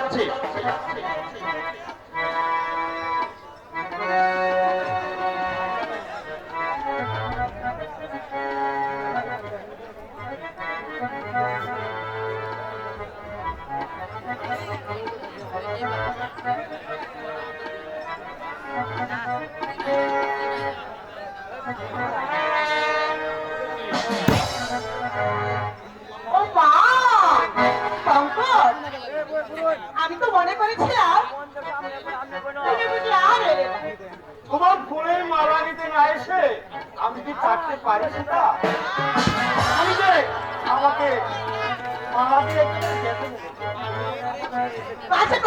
যাচ্ছে মালা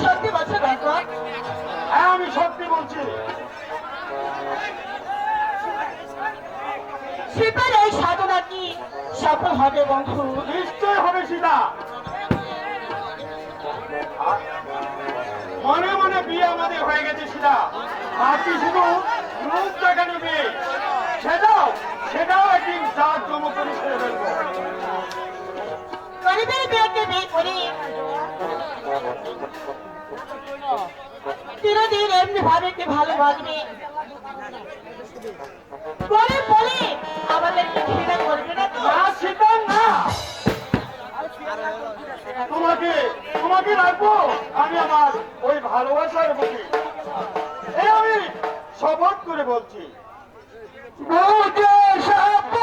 সত্যি বলছো দেখো হ্যাঁ আমি সত্যি বলছি সীতার এই সাধনা কি সফল হবে বন্ধু? নিশ্চয় হবে সীতা। মনে মনে বিয়ে আমাদের হয়ে গেছে সীতা। বাকি শুধু রূপ দেখানো বিয়ে সেটাও সেটাও একদিন জাত জম করে ছেড়ে ফেলব। গরিবের বিয়ে করে চিরদিন এমনি ভাবে কি ভালোবাসবে গরিব বলে আমাদেরকে ঘৃণা করবে না তো? না সীতা না। তোমাকে তোমাকে রাখব। আমি আমার ওই ভালোবাসার বুকে এই আমি শপথ করে বলছি। শপথ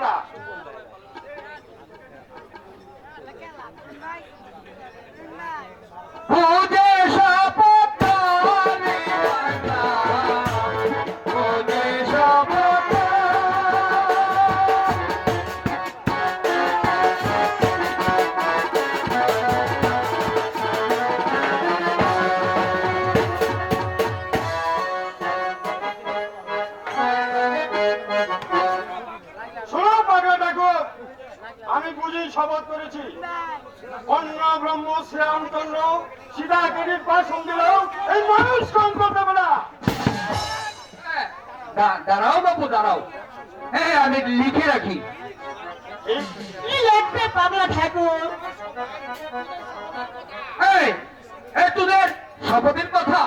না। সীতাকে নির্বাসন দিলেও এই মানুষ কম করতে পারে না দাঁড়াও বাবু দাঁড়াও। হ্যাঁ আমি লিখে রাখি। কি লিখবে পাগলা ঠাকুর? এই এই তোদের শপথের কথা।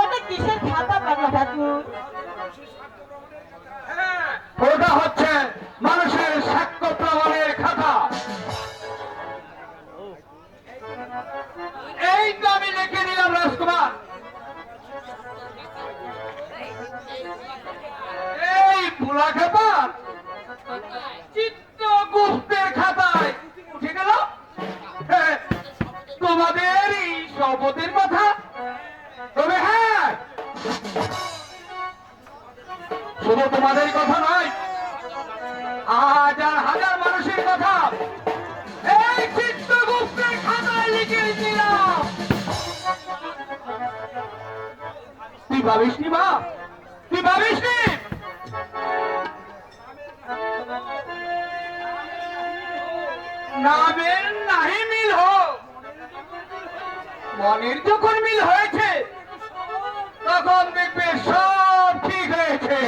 ওটা কিসের খাতা পাগলা ঠাকুর? শুধু তোমাদের কথা নয় হাজার হাজার মানুষের কথা। নামের নাহি মিল হোক, মনের যখন মিল হয়েছে তখন দেখবে সব ঠিক হয়েছে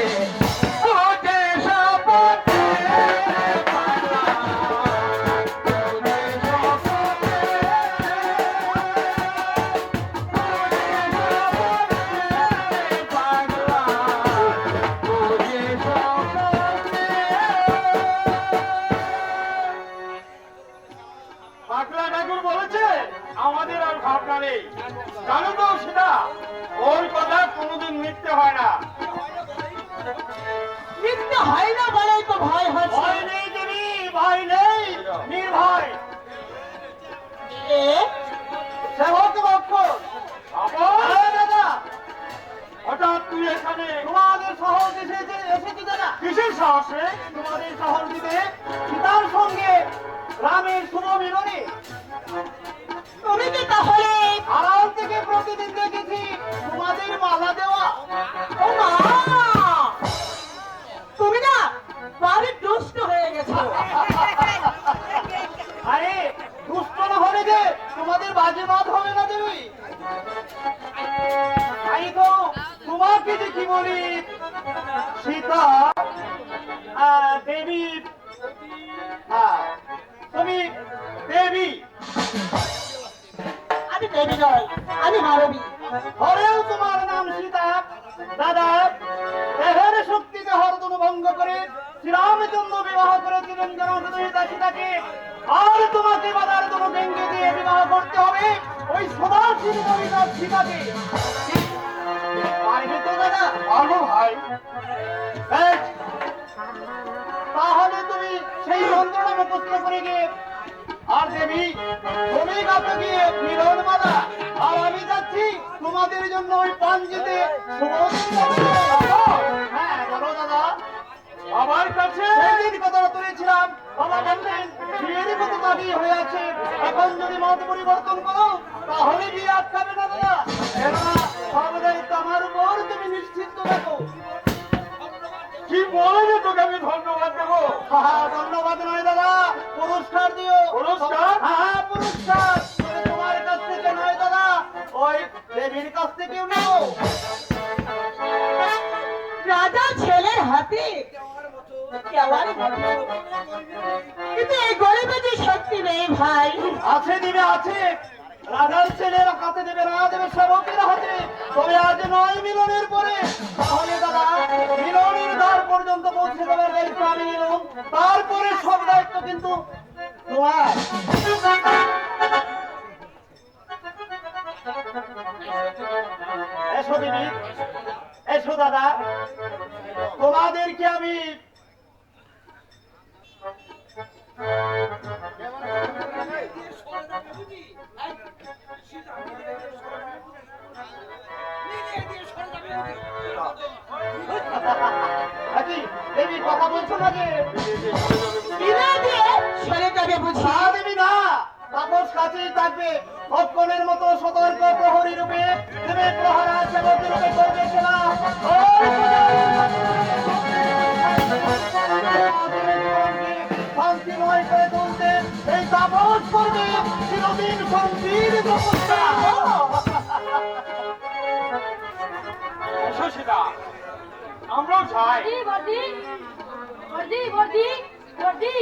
কাজে বাদ হবে না দেবী আমি তো তোমাকে যে কি বলি? সীতা দেবী। হ্যাঁ, তুমি দেবী। আমি দেবী নয়, আমি মানবী। আর তোমাকে বাধার কোন ব্যঙ্গে দিয়ে বিবাহ করতে হবে। ওই সদাশিব কবিতার সীতাকে তাহলে তুমি সেই মন্ত্রটা মুখস্থ করে গিয়ে আর দেবী, তুমি গাতে গিয়ে মিলন মালা আর আমি যাচ্ছি তোমাদের জন্য ওই পাঞ্জিতে হ্যাঁ সেদিন কথাটা তুলেছিলাম। বাবা বললেন বিয়েরই কত দাবি হয়ে আছে। এখন যদি মত পরিবর্তন করো তাহলে বিয়ে আটকাবে না দাদা। কেননা সর্বদাই আমার উপর তুমি নিশ্চিন্ত থাকো কি বলে যে তোকে আমি ধন্যবাদ দেবো? ধন্যবাদ নয় দাদা। পুরস্কার দিও। পুরস্কার? হ্যাঁ পুরস্কার। তোমার কাছ থেকে নয় দাদা। ওই দেবীর কাছ থেকে নেব রাজা ছেলের হাতে। কিন্তু এই গরিবে যে শক্তি নেই ভাই আছে, দিবে, আছে। রাজার ছেলের হাতে দেবে না দেবে সেবকের হাতে। তবে আজ নয় মিলনের পরে, তাহলে দাদা, মিলনের দ্বার পর্যন্ত পৌঁছে দেবার আমি নিলাম তারপরে সব দায়িত্ব কিন্তু তোমার। এসো দিদি, এসো দাদা। তোমাদেরকে আমি দেবী কথা বলছো না যে বিনা দিয়ে সরে যাবে বুঝি দেবী না। তাপস কাছেই থাকবে। ভক্ষণের মতো সতর্ক প্রহরী রূপে দেবে প্রহারা সেবক রূপে করবে সেবা। আমরাও চাই বর্দি বর্দি বর্দি বর্দি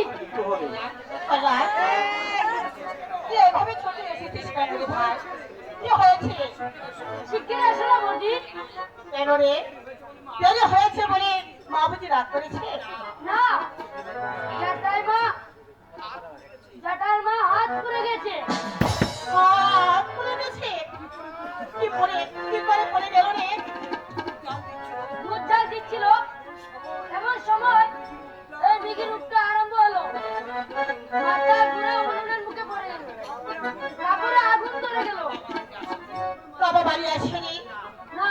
তুই এভাবে ছোট এসেছিস কেন ভাই? কি হয়েছে? শিগগির এসো না বর্দি। কেন রে? দেরি হয়েছে বলে মা বুঝি রাগ করেছে? না জাটাই মা। জাটার মা হাত পুড়ে গেছে। মা খুলে গেছে? কি পরে কি করে পড়ে গেল রে? দুধ জাল দিচ্ছিল। এমন সময় এই মিগি রূপটা আরম্ভ হলো। মাথা ঘুরে উনুনের মুখে পড়ে গেল। তারপরে আগুন ধরে গেল। বাবা বাড়ি আসেনি? না।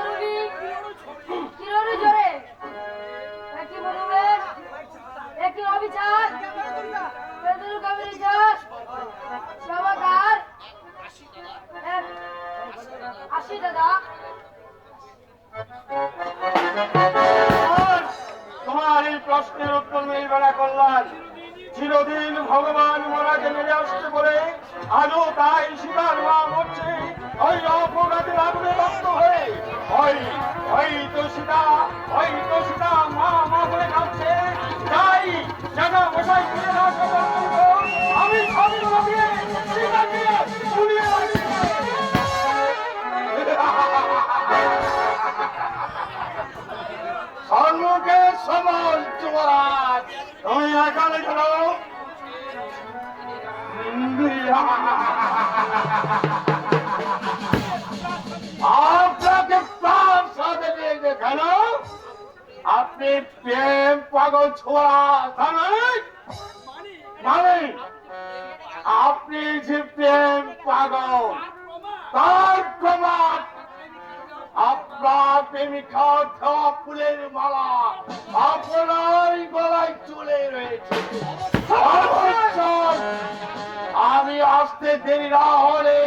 একই অবিচার বেদুর কবির চাষ সবাকার আসি দাদা। তোমার এই প্রশ্নের উত্তর বেড়া কল্যাণ। চিরদিন ভগবান মহারাজে মেরে আসতে বলে আজও তাই সীতার মা মরছে ওই অপরাধের আগুনে দগ্ধ হয়ে। আপনাকে প্রাণ সাথে আপনি প্রেম পাগল ছোড়া মানে আপনি যে প্রেম পাগল তার প্রমাণ আপনার প্রেমিকা দেওয়া ফুলের মালা। আপনার গলায় চলে রয়েছে। আমি আসতে দেরি না হলে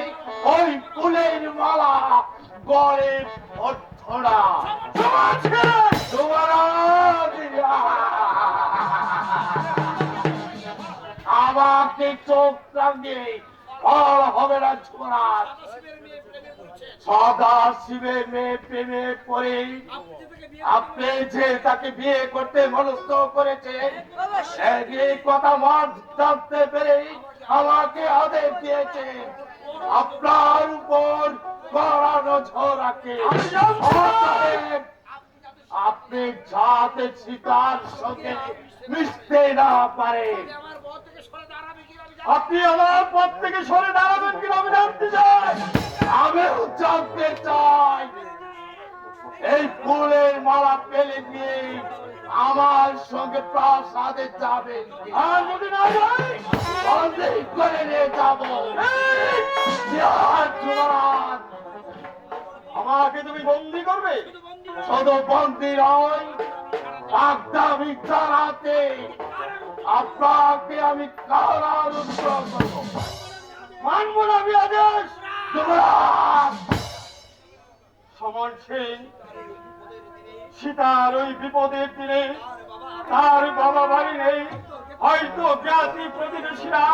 ওই ফুলের মালা গড়ে অর্থনা আমাকে চোখ রাঙিয়ে ফল হবে না ছোড়ার সদা শিবের মেয়ে প্রেমে পড়ে। আপনি যে তাকে বিয়ে করতে মনস্থ করেছে এই কথা মন জানতে পেরে আমাকে আদেশ দিয়েছে, আপনার উপর কড়া নজর আপনি যাতে সীতার সঙ্গে মিশতে না পারে। আপনি আমার পথ থেকে সরে দাঁড়াবেন কিনা আমি জানতে চাই আমিও জানতে চাই এই ফুলের মালা পেলে দিয়ে আমার সঙ্গে প্রাসাদে যাবে? আর যদি না যাই করে নিয়ে যাব। আমাকে তুমি বন্দি করবে? শুধু বন্দি নয় চালাতে আপনাকে আমি কারারুদ্ধ করব। মানবো না আমি আদেশ সমন সিং সীতার ওই বিপদের দিনে তার বাবা বাড়ি নেই। হয়তো জ্ঞাতি প্রতিবেশীরা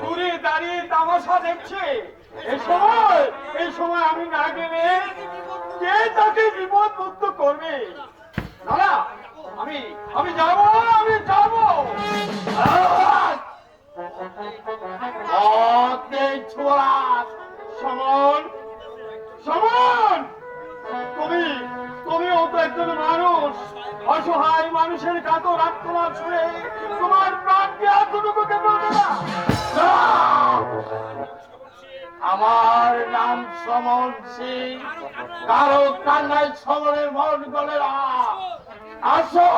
দূরে দাঁড়িয়ে তামাশা দেখছে। এই সময় এই সময় আমি না গেলে কে তাকে বিপদ মুক্ত করবে? দাদা আমি আমি যাব আমি যাব। ছোড়া সমন। সমন! তুমি তুমিও তো একজন মানুষ, অসহায় মানুষের কাতর আত্মনাদ শুনে তোমার প্রাণকে এতটুকু কেন আমার নাম সমন সিং। কারও কান্নায় সমরের মন গলে না। আসো,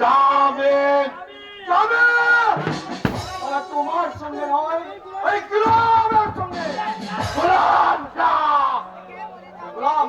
যাবে যাবে! তোমার সঙ্গে নয়। ওই গ্রামের সঙ্গে। গোলাম গোলাম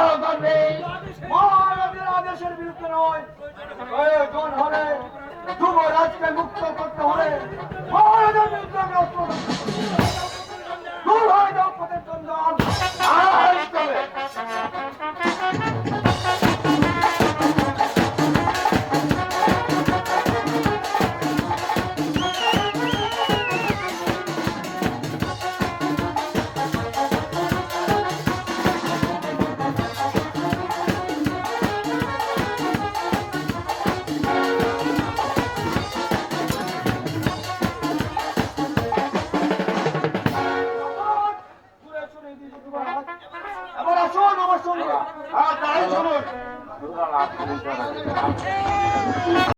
তারা করবে। মহারাজের আদেশের বিরুদ্ধে নয়। প্রয়োজন হলে যুবরাজকে মুক্ত করতে হলে মহারাজের বিরুদ্ধে দূর হয় যাও প্রত্যেকজন